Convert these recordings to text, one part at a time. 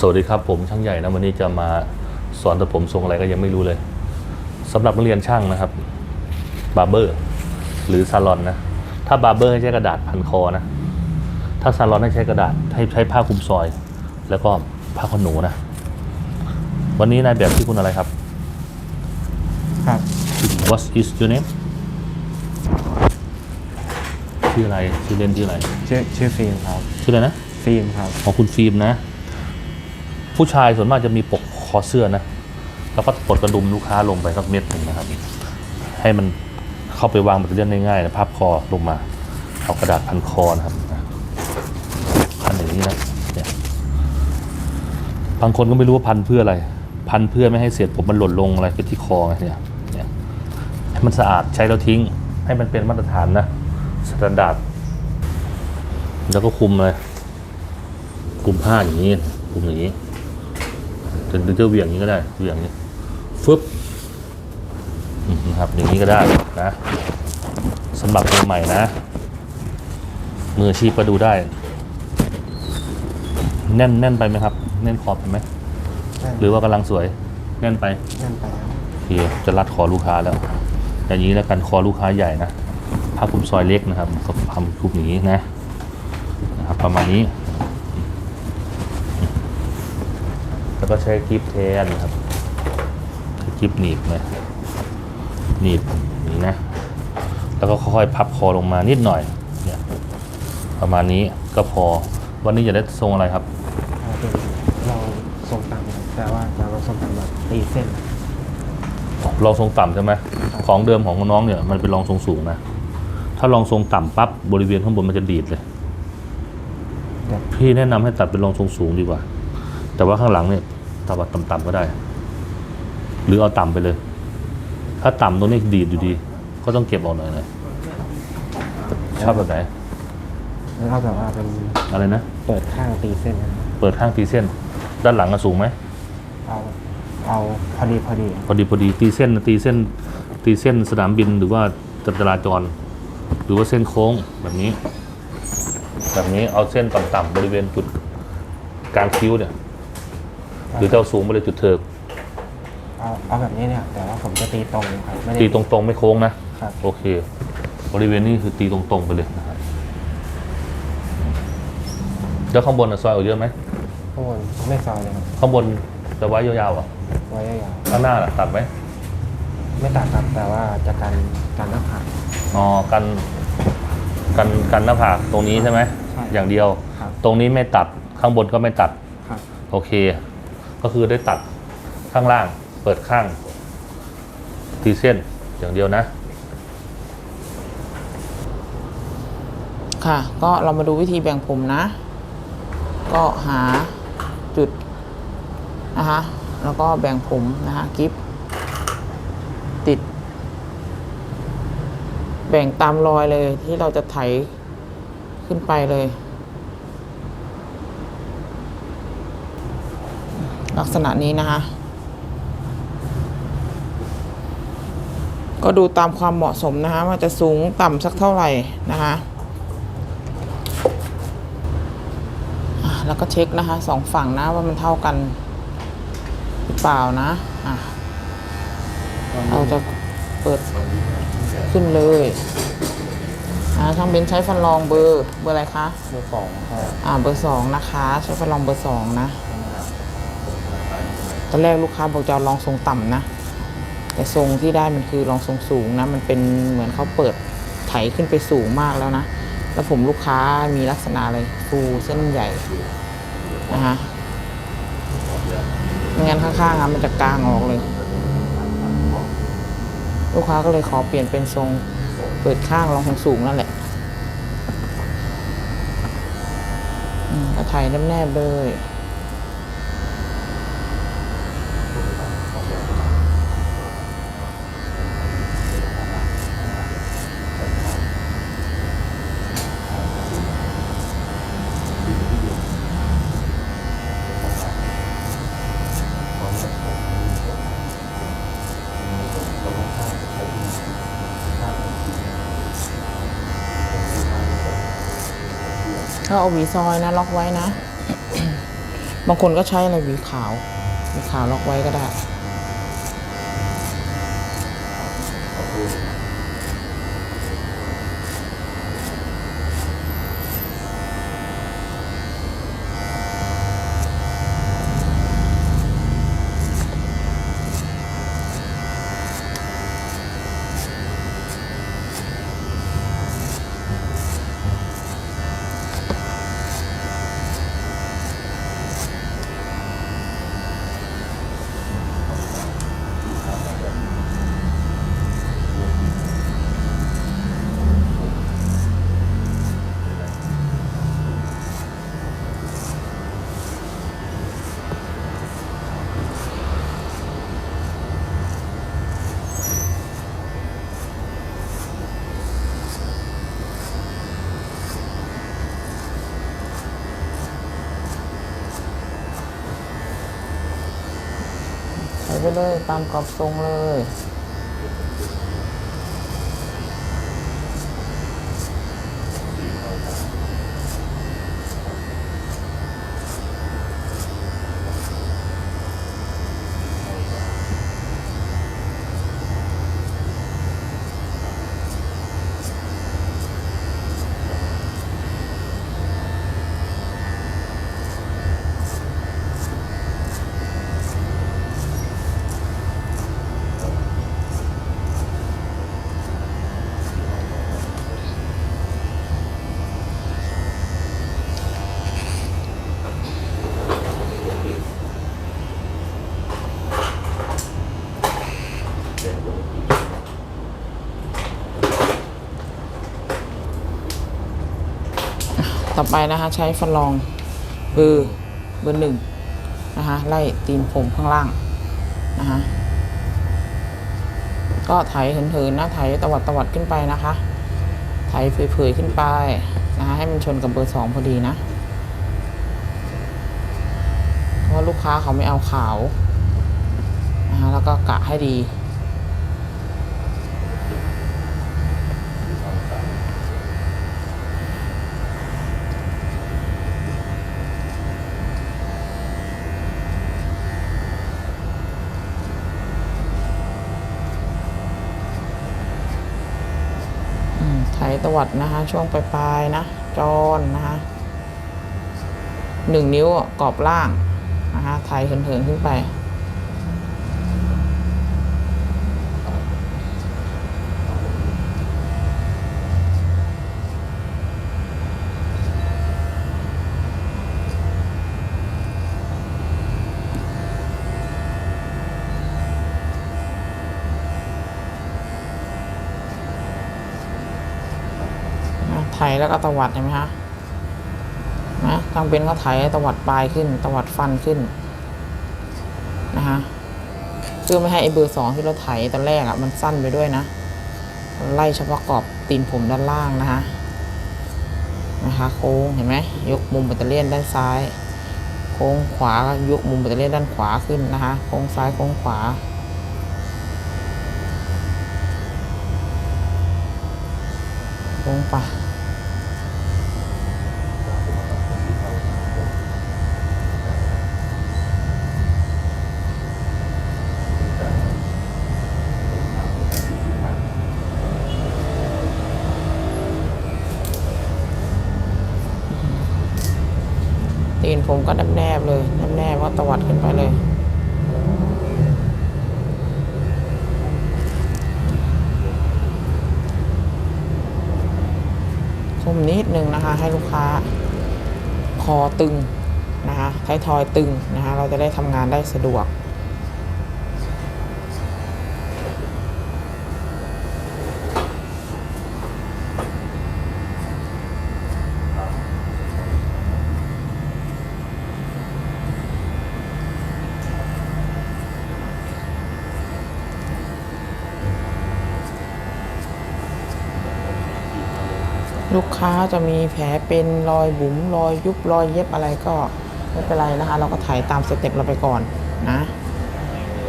สวัสดีครับผมช่างใหญ่นะวันนี้จะมาสอนตัดผมทรงอะไรก็ยังไม่รู้เลยสำหรับนักเรียนช่างนะครับบาร์เบอร์หรือซาลอนนะถ้าบาร์เบอร์ให้ใช้กระดาษพันคอนะถ้าซาลอนให้ใช้กระดาษให้ใช้ผ้าคลุมซอย แล้วก็ผ้าขนหนูนะ วันนี้นายแบบที่อคุณอะไรครับ ครับ What is your name ชื่ออะไรชื่อเล่นชื่ออะไรชื่อชื่อฟิล์มครับชื่ออะไรนะฟิล์มครับของคุณฟิล์มนะ ผู้ชายส่วนมากจะมีปกคอเสื้อนะ แล้วก็ปลดกระดุมลูกค้าลงไปสักเม็ดหนึ่งนะครับ ให้มันเข้าไปวางแบตเตอรี่ได้ง่ายๆนะพับคอลงมา เอากระดาษพันคอนะครับพันอย่างนี้นะเนี่ยบางคนก็ไม่รู้ว่าพันเพื่ออะไร พันเพื่อไม่ให้เศษผมมันหล่นลงอะไรไปที่คอไงเนี่ยเนี่ยให้มันสะอาดใช้แล้วทิ้ง ให้มันเป็นมาตรฐานนะสแตนดาร์ดแล้วก็คุมเลยคุมผ้าอย่างนี้คุมอย่างนี้ ถึงจะเหวี่ยงอย่างนี้ก็ได้เหวี่ยงอย่างนี้ฟึบอืมนะครับอย่างนี้ก็ได้นะสำหรับมือใหม่นะ มืออาชีพก็ดูได้ แน่นแน่นไปไหมครับ แน่นขอบไปไหมหรือว่ากำลังสวยแน่นไปนั่นไปครับโอเคจะรัดคอลูกค้าแล้วอย่างนี้แล้วกันคอลูกค้าใหญ่นะผ้าคลุมซอยเล็กนะครับก็ทำคลุมอย่างนี้นะนะครับประมาณนี้ แล้วก็ใช้กิฟแทนครับใช้กิฟหนีบเลยหนีบอย่างนี้นะ แล้วก็ค่อยๆพับคอลงมานิดหน่อยเนี่ยประมาณนี้ก็พอวันนี้จะได้ทรงอะไรครับเอาเป็นเราทรงต่ำครับแต่ว่าเราทรงต่ำแบบตีเส้นลองทรงต่ำใช่ไหมของเดิมของน้องเนี่ยมันเป็นรองทรงสูงนะ ถ้าลองทรงต่ำปั๊บบริเวณข้างบนมันจะดีดเลยแบบพี่แนะนำให้ตัดเป็นรองทรงสูงดีกว่า แต่ว่าข้างหลังเนี่ย ตัดแบบต่ำๆก็ได้ หรือเอาต่ำไปเลย ถ้าต่ำตรงนี้ดีดอยู่ดี ก็ต้องเก็บออกหน่อยเลยชอบแบบไหนแล้วเราแบบว่าเป็นอะไรนะ เปิดข้างตีเส้นนะครับเปิดข้างตีเส้น ด้านหลังอะสูงไหมเอาเอาพอดีพอดีพอดีพอดีตีเส้นตีเส้น ตีเส้นสนามบินหรือว่าจราจร หรือว่าเส้นโค้งแบบนี้ แบบนี้เอาเส้นต่ำๆบริเวณจุดกลางคิ้วเนี่ย หรือเจ้าสูงไปเลยจุดเถิกเอาเอาแบบนี้เนี่ย แต่ว่าผมจะตีตรงครับไม่ได้ตีตรงๆไม่โค้งนะ ครับ โอเค บริเวณนี้คือตีตรงๆไปเลยนะครับแล้วข้างบนอะซอยออกเยอะไหมข้างบนไม่ซอยเลยครับข้างบนจะไว้ยาวๆอะไว้ยาวข้างหน้าล่ะตัดไหมๆไม่ตัดครับแต่ว่าจะกันกันหน้าผาก อ๋อกันกันกันหน้าผากตรงนี้ใช่ไหมใช่อย่างเดียว ครับ ตรงนี้ไม่ตัดข้างบนก็ไม่ตัด ครับ โอเค ก็คือได้ตัดข้างล่างเปิดข้างตีเส้นอย่างเดียวนะ ค่ะ ก็เรามาดูวิธีแบ่งผมนะ ก็หาจุดนะคะแล้วก็แบ่งผมนะคะกิฟติด แบ่งตามรอยเลยที่เราจะไถขึ้นไปเลย ลักษณะนี้นะคะ ก็ดูตามความเหมาะสมนะคะว่าจะสูงต่ำสักเท่าไหร่นะคะอะแล้วก็เช็คนะคะสองฝั่งนะว่ามันเท่ากันหรือเปล่านะอะเราจะเปิดขึ้นเลยอ่าช่างเบนใช้ฟันรองเบอร์เบอร์อะไรคะ เบอร์สองครับอ่าเบอร์สองนะคะ ใช้ฟันรองเบอร์สองนะต อนแรกลูกค้าบอกจะเองทรงต่ำนะ แต่ทรงที่ได้มันคือรองทรงสูงนะ มันเป็นเหมือนเขาเปิดไถขึ้นไปสูงมากแล้วนะ แล้วผมลูกค้ามีลักษณะอะไรฟูเส้นใหญ่นะฮะไม่งั้นข้างๆอะมันจะกลางออกเลย ลูกค้าก็เลยขอเปลี่ยนเป็นทรงเปิดข้างรองทรงสูงนั่นแหละอืมก็ไถแนบๆเลย ก็เอาหวีซอยนะ ล็อกไว้นะ บางคนก็ใช้อะไรหวีขาวหวีขาวล็อกไว้ก็ได้ เลยตามกรอบทรงเลย ต่อไปนะคะใช้ฟันรองเบอร์เบอร์หนึ่งนะคะไล่ตีนผมข้างล่างนะคะก็ไถเหินๆนะไถตวัดตวัดขึ้นไปนะคะ ไถเผยๆขึ้นไปนะคะให้มันชนกับเบอร์สองพอดีนะเพราะลูกค้าเขาไม่เอาขาวนะคะแล้วก็กะให้ดี ตวัดนะคะ ช่วงปลายๆนะ จอนนะคะหนึ่งนิ้วกรอบล่างนะคะไถเหินๆขึ้นไป ไถแล้วก็ตวัดเห็นไหมคะนะทางเป็นก็ไถตวัดปลายขึ้น ตวัดฟันขึ้นนะคะเพื่อไม่ให้ไอเบอร์สองที่เราไถตอนแรกอะ่ะมันสั้นไปด้วยนะ ไล่เฉพาะกรอบตีนผมด้านล่างนะคะนะคะโค้งเห็นไหมยกมุมแบตเตอรี่ยนด้านซ้าย โค้งขวายกมุมแบตเตอรี่ยนด้านขวาขึ้นนะคะโค้งซ้ายโค้งขวาโค้งไป ตีนผมก็แนบแนบๆเลยแนบแนบก็ตวัดขึ้นไปเลย คุมนิดนึงนะคะ ให้ลูกค้า คอตึงนะคะท้ายทอยตึงนะคะ เราจะได้ทำงานได้สะดวก ค้าจะมีแผลเป็นรอยบุ๋มรอยยุบรอยเย็บอะไรก็ไม่เป็นไรนะคะ เราก็ถ่ายตามสเต็ปเราไปก่อนนะ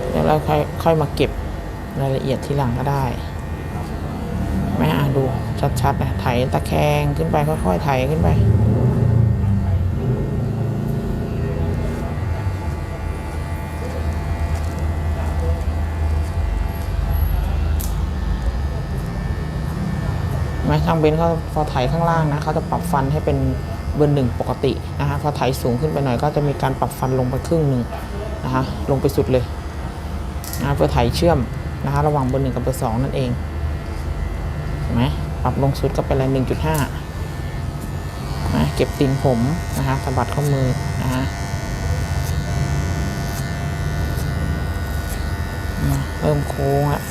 เดี๋ยวเราค่อยค่อยมาเก็บรายละเอียดทีหลังก็ได้แม่อะดูชัดๆนะไถตะแคงขึ้นไปค่อยๆไถขึ้นไป ทางเบนซ์เขาพอไถข้างล่างนะเขาจะปรับฟันให้เป็นเบอร์หนึ่งปกตินะคะพอไถสูงขึ้นไปหน่อยก็จะมีการปรับฟันลงไปครึ่งหนึ่งนะคะลงไปสุดเลยนะเพื่อไถเชื่อมนะคะระหว่างเบอร์หนึ่งกับเบอร์สองนั่นเองเห็นไหมปรับลงสุดก็เป็นอะไรหนึ่งจุดห้านะเก็บตีนผมนะคะสะบัดข้อมือนะคะเริ่มโค้งละ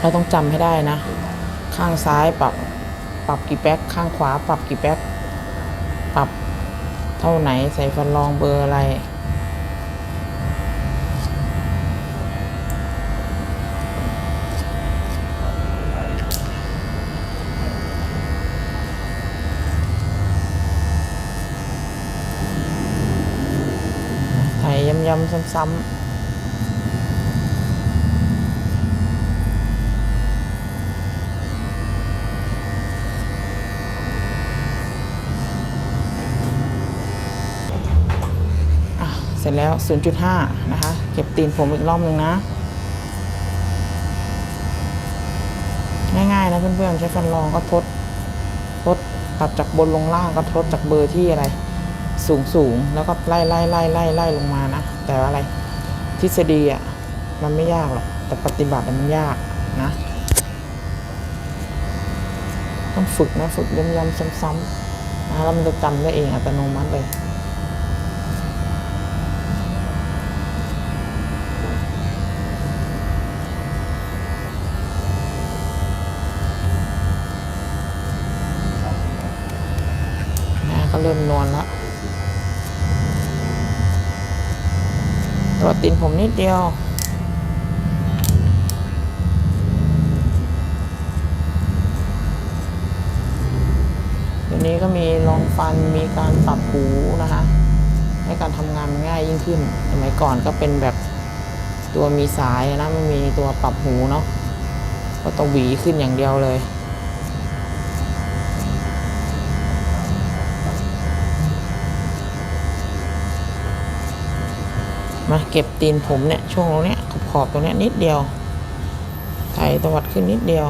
เราต้องจำให้ได้นะ ข้างซ้ายปรับปรับกี่แป๊กข้างขวาปรับกี่แป๊กปรับเท่าไหนใส่ฟันรองเบอร์อะไรไถย้ำๆซ้ำๆ ร็จแล้ว 0.5 นะคะ เก็บตีนผมอีกรอบหนึ่งนะ ง่ายๆนะเพื่อนๆ ใช้ฟันรองก็ทด ทดตัดจากบนลงล่างก็ทดจากเบอร์ที่อะไร สูงสูงๆแล้วก็ไล่ไล่ไล่ไล่ไล่ลงมานะ แต่อะไรทฤษฎีอะมันไม่ยากหรอก แต่ปฏิบัติมันยากนะ ต้องฝึกนะ ฝึกย้ำๆซ้ำๆนะแล้วมันจะจำได้เองอัตโนมัติเลย นะก็เริ่มนวลแล้วตรวจตีนผมนิด เดียว เดี๋ยวนี้ก็มีรองฟันมีการปรับหูนะคะ ให้การทำงานง่ายยิ่งขึ้น สมัยก่อนก็เป็นแบบตัวมีสายนะไม่มีตัวปรับหูเนาะก็ต้องหวีขึ้นอย่างเดียวเลย มาเก็บตีนผมเนี่ยช่วงตรงเนี้ยขอบขอบๆตรงเนี้ยนิดเดียวไถตวัดขึ้นนิดเดียว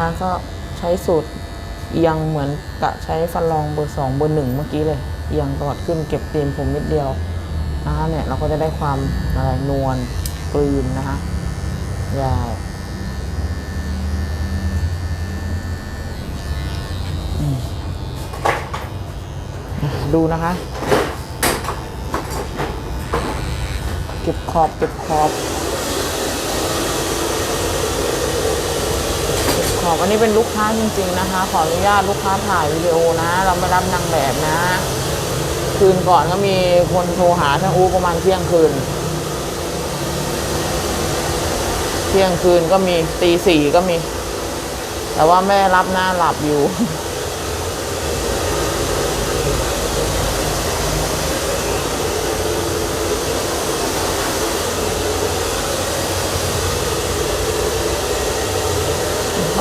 นะคะก็ใช้สูตรเอียงเหมือนกับใช้ฟันรองเบอร์สองเบอร์หนึ่งเมื่อกี้เลยเอียงตวัดขึ้นเก็บตีนผมนิดเดียวนะคะเนี่ยเราก็จะได้ความอะไรนวลกลืนนะคะยาวอืมอะดูนะคะ เก็บขอบเก็บขอบ ขอบอันนี้เป็นลูกค้าจริง ๆนะคะ ขออนุญาตลูกค้าถ่ายวิดีโอนะ เราไม่รับนางแบบนะ คืนก่อนก็มีคนโทรหาช่างอูประมาณเที่ยงคืน เที่ยงคืนก็มีตีสี่ก็มี แต่ว่าแม่รับหน้าหลับอยู่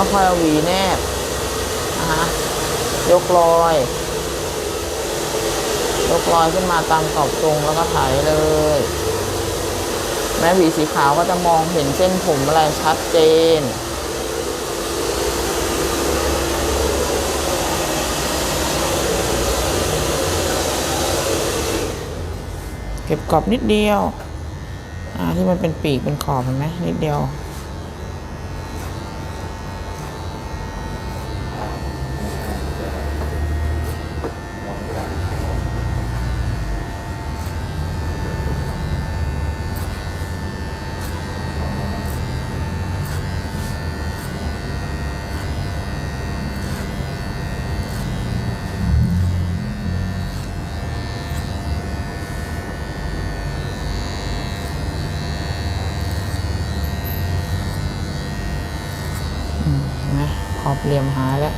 ก็ค่อยเอาหวีแนบนะคะยกรอย ยกรอยขึ้นมาตามขอบตรงแล้วก็ไถเลย แม้หวีสีขาวก็จะมองเห็นเส้นผมอะไรชัดเจนเก็บกรอบนิดเดียว อ่าที่มันเป็นปีกเป็นขอบเห็นไหมนิดเดียว เหลี่ยมหายแล้ว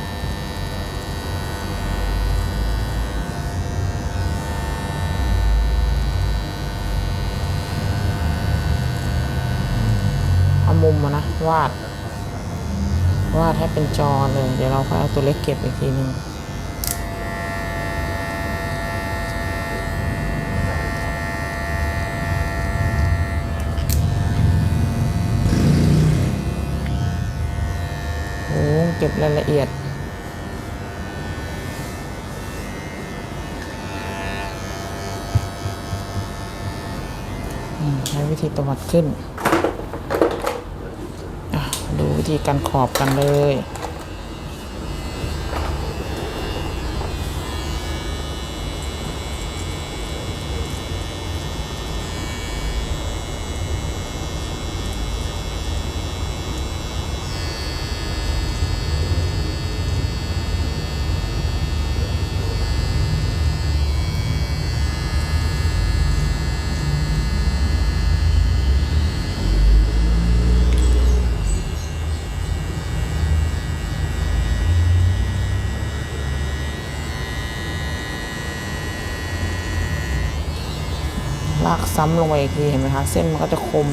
เอามุมมานะ วาด วาดให้เป็นจอเลย เดี๋ยวเราค่อยเอาตัวเล็กเก็บอีกทีหนึ่งโอ้เก็ บรายละเอียด ใช้วิธีตวัดขึ้น ดูวิธีการขอบกันเลย ลากซ้ำลงไปอีกทีเห็นไหมคะ เส้นมันก็จะคม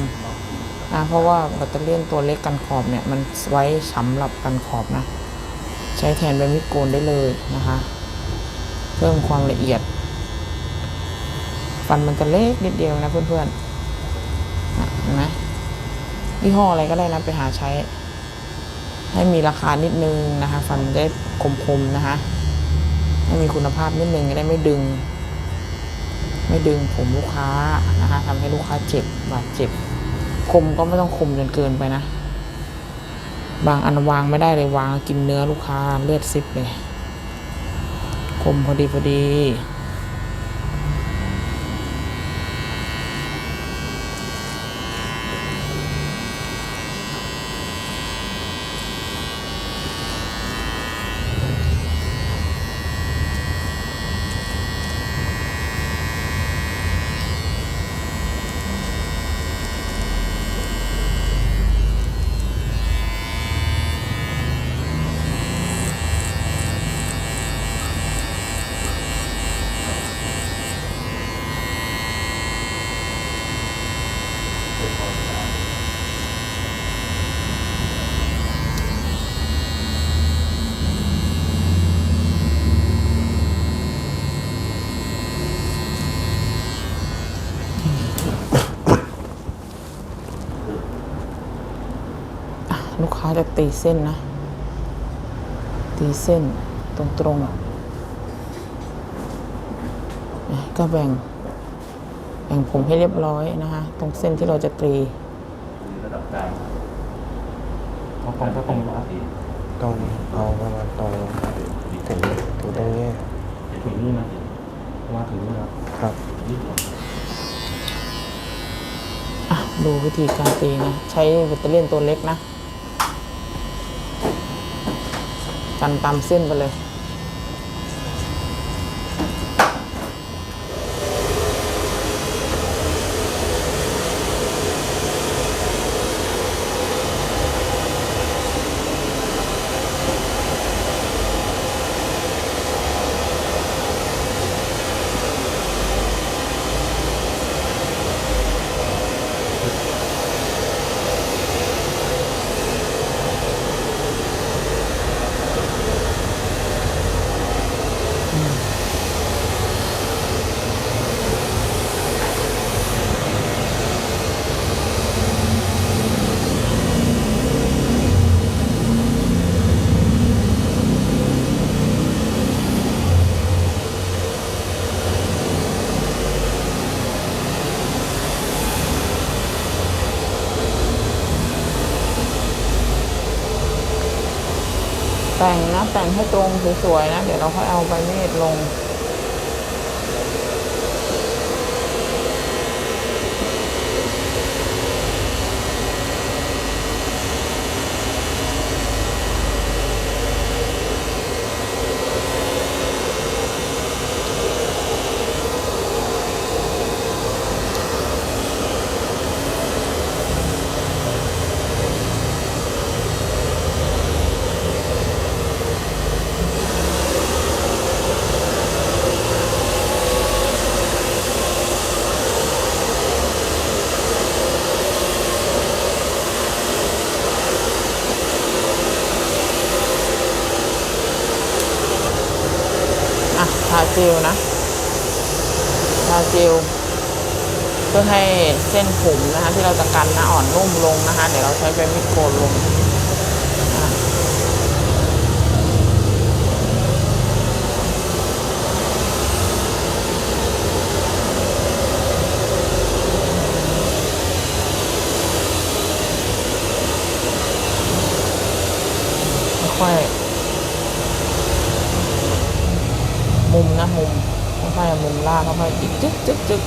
นะเพราะว่าแบตเตอรี่นตัวเล็กกันขอบเนี่ย มันไว้สำหรับกันขอบนะ ใช้แทนใบมีดโกนได้เลยนะคะ เพิ่มความละเอียด ฟันมันจะเล็กนิดเดียวนะเพื่อนๆเห็นไหมยี่ห้ออะไรก็ได้นะไปหาใช้ ให้มีราคานิดนึงนะคะ ฟันได้คมๆนะคะ ให้มีคุณภาพนิดนึงได้ไม่ดึง ไม่ดึงผมลูกค้านะคะทำให้ลูกค้าเจ็บบาดเจ็บ คมก็ไม่ต้องคมจนเกินไปนะ บางอันวางไม่ได้เลยวางกินเนื้อลูกค้าเลือดซิบเลย คมพอดีพอดี ลูกค้าจะตีเส้นนะ ตีเส้นตรงๆอะก็แบ่งแบ่งผมให้เรียบร้อยนะคะ ตรงเส้นที่เราจะตรีระดับกลางเอาตรงก็ตรงนะตรงเอาประมาณตรงถึงถึงตรงนี้ถึงนี่นะว่าถึงนี่นะครับอะดูวิธีการตีนะ ใช้แบตเตอรี่ยนตัวเล็กนะ กันตามเส้นไปเลย แต่งให้ตรงสวยๆนะ เดี๋ยวเราค่อยเอาใบมีดลง จลนะทาเจลเพื่อให้เส้นผมนะคะที่เราจะกันนะอ่อนนุ่มลงนะคะ เดี๋ยวเราใช้ใบมีดโกนลงอะค่อยๆ มุมนะมุม ค่อยๆมุมล่างค่อยๆจิกจึ๊กจึ๊กจึ๊ก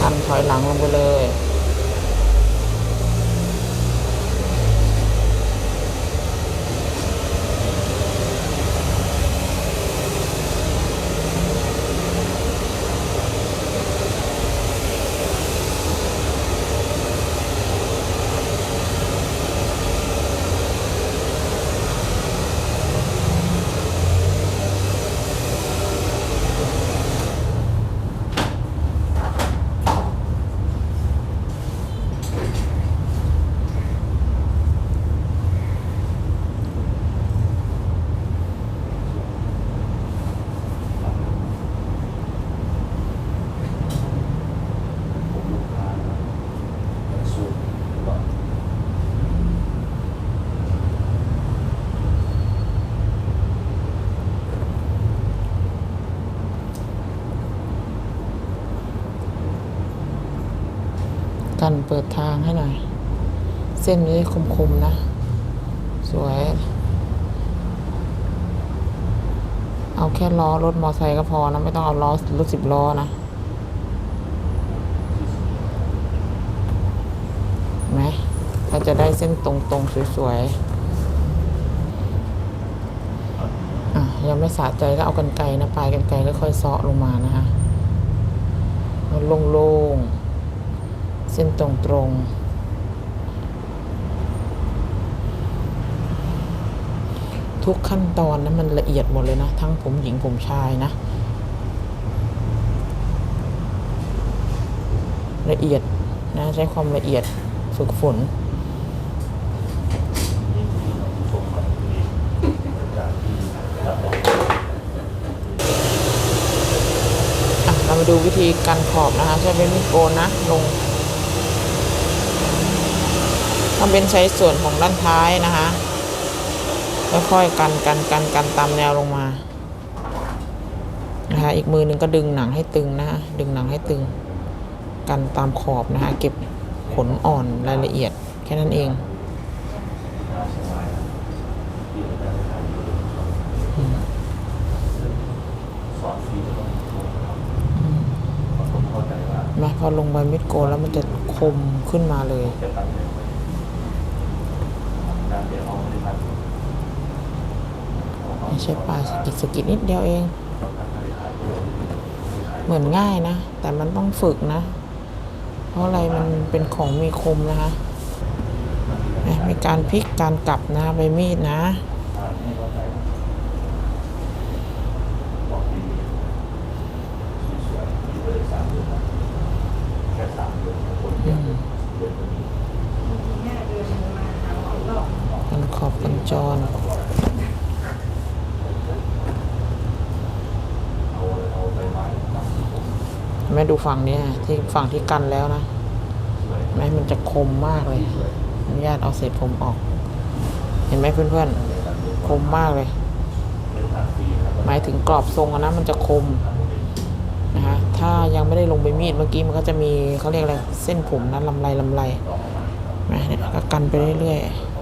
ทันถอยหลังลงไปเลย กันเปิดทางให้หน่อย เส้นนี้คมๆนะ สวย เอาแค่ล้อรถมอไซค์ก็พอนะ ไม่ต้องเอาล้อรถสิบล้อนะไหมเราจะได้เส้นตรงๆ สวยๆอะยังไม่สะใจก็เอากันไกลนะ ปลายกันไกลก็ค่อยเซาะลงมานะคะแล้วโล่งๆ เส้นตรงๆทุกขั้นตอนนะมันละเอียดหมดเลยนะ ทั้งผมหญิงผมชายนะ ละเอียดนะใช้ความละเอียดฝึกฝนเรามาดูวิธีกันขอบนะคะ ใช้เป็นมีดโกนนะ ลง ทำเป็นใช้ส่วนของด้านท้ายนะคะค่อยๆกันกันกันกันตามแนวลงมานะคะอีกมือหนึ่งก็ดึงหนังให้ตึงนะคะดึงหนังให้ตึง กันตามขอบนะคะเก็บขนอ่อนรายละเอียดแค่นั้นเองนะพอลงใบมิดโกนแล้วมันจะคมขึ้นมาเลย ไม่ ใช่ปลาสกิดสกิดนิดเดียวเอง เหมือนง่ายนะ แต่มันต้องฝึกนะ เพราะอะไรมันเป็นของมีคมนะคะนะมีการพลิกการกลับนะใบมีดนะกันขอบกันจร แม่ดูฝั่งนี้ที่ฝั่งที่กันแล้วนะแม่มันจะคมมากเลยอนุญาตเอาเศษผมออก เห็นไหมเพื่อนๆ คมมากเลย หมายถึงกรอบทรงอนะมันจะคมนะคะถ้ายังไม่ได้ลงไปมีดเมื่อกี้มันก็จะมีเขาเรียกอะไรเส้นผมนะลำไรลำไรนะเนี่ยก็กันไปเรื่อยๆ